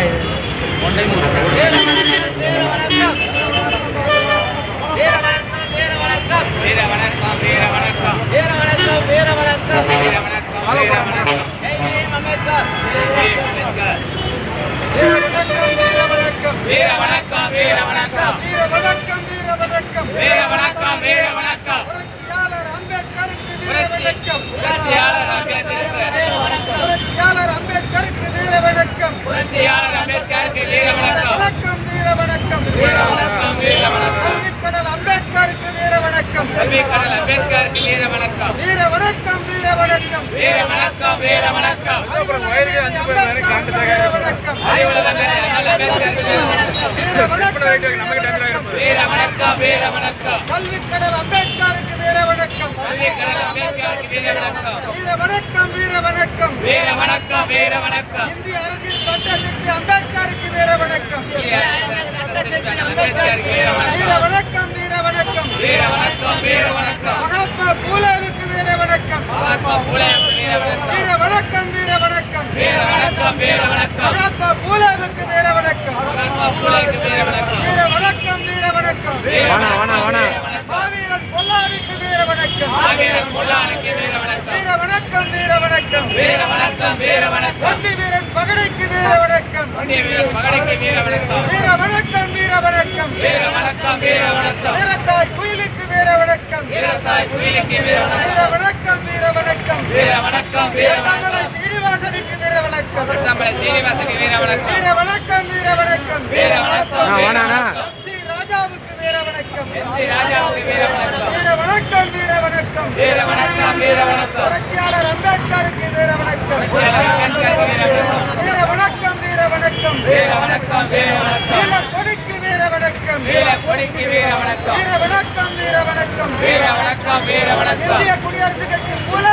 இது வீர வணக்கம் வீர வணக்கம். வீர வணக்கம் வீர வணக்கம் வீர வணக்கம் வீர வணக்கம் வீர வணக்கம் வீர வணக்கம் வீர வணக்கம் வீர வணக்கம் கல்விக்கடல் அம்பேத்கருக்கு வீர வணக்கம் கல்விக்கடல் அம்பேத்கருக்கு வீர வணக்கம் வீர வணக்கம் வீர வணக்கம் வீர வணக்கம் வீர வணக்கம் இந்திய அரசியல் சட்டத்திற்கு அம்பேத்கருக்கு வீர வணக்கம் அம்பேத்கருக்கு வீர வணக்கம் வீர வணக்கம் வீர வணக்கம் வீர வணக்கம் வீர வணக்கம் மகாத்மா பூலேவுக்கு வீர வணக்கம் மகாத்மா பூலேவுக்கு வீர வணக்கம் வீர வணக்கம் வீர வணக்கம் வீர வணக்கம் மகாத்மா பூலேவுக்கு வீர வணக்கம் மகாத்மா பூலேவுக்கு வீர வணக்கம் வீர வணக்கம் வீர வணக்கம் வீர வணக்கம் மாவீரன் பொல்லாவிக்கு வீர வணக்கம் மாவீரன் முல்லானுக்கு வீர வணக்கம் வீர வணக்கம் வீர வணக்கம் வீர வணக்கம் வீர வணக்கம் ஒண்டி வீரன் பகடைக்கு வீர வணக்கம் ஒன்றிய வீரன் மகனுக்கு வீர வணக்கம் வீர வணக்கம் வீர வணக்கம் வீர வணக்கம் வீர வணக்கம் வீரத்தாய் குயிலுக்கு வீர வணக்கம் வீரத்தாய் குயிலுக்கு வீர வணக்கம் வீர வணக்கம் வீர வணக்கம் வீர வணக்கம் வீர வணக்கம் சீனிவாசனுக்கு வீர வணக்கம் நம்மளை சீனிவாசனுக்கு வீர வணக்கம் வீர வணக்கம் வீர வணக்கம் வீர வணக்கம் வணக்கம் ஸ்ரீ ராஜாவுக்கு வீர வணக்கம் ஸ்ரீ ராஜாவுக்கு வீர வணக்கம் வீர வணக்கம் வீர வணக்கம் வீர வணக்கம் வீர வணக்கம் புரட்சியாளர் அம்பேத்கருக்கு வீர வணக்கம் வீர வணக்கம் வீர வணக்கம் வீர வணக்கம் வீர வணக்கம் வீர கொடிக்கு வீர வணக்கம் வீர கொடிக்கு வீர வணக்கம் வீர வணக்கம் வீர வணக்கம் வீர வணக்கம் வீர வணக்கம் இந்திய குடியரசு கட்சி வணக்கம்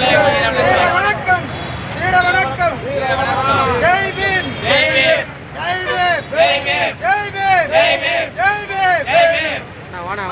வீர வணக்கம் வீர வணக்கம். ஜெய் பீம். ஜெய் பீம். ஜெய் பீம். ஜெய் பீம். ஜெய் பீம். ஜெய் பீம். ஜெய் பீம். வாணா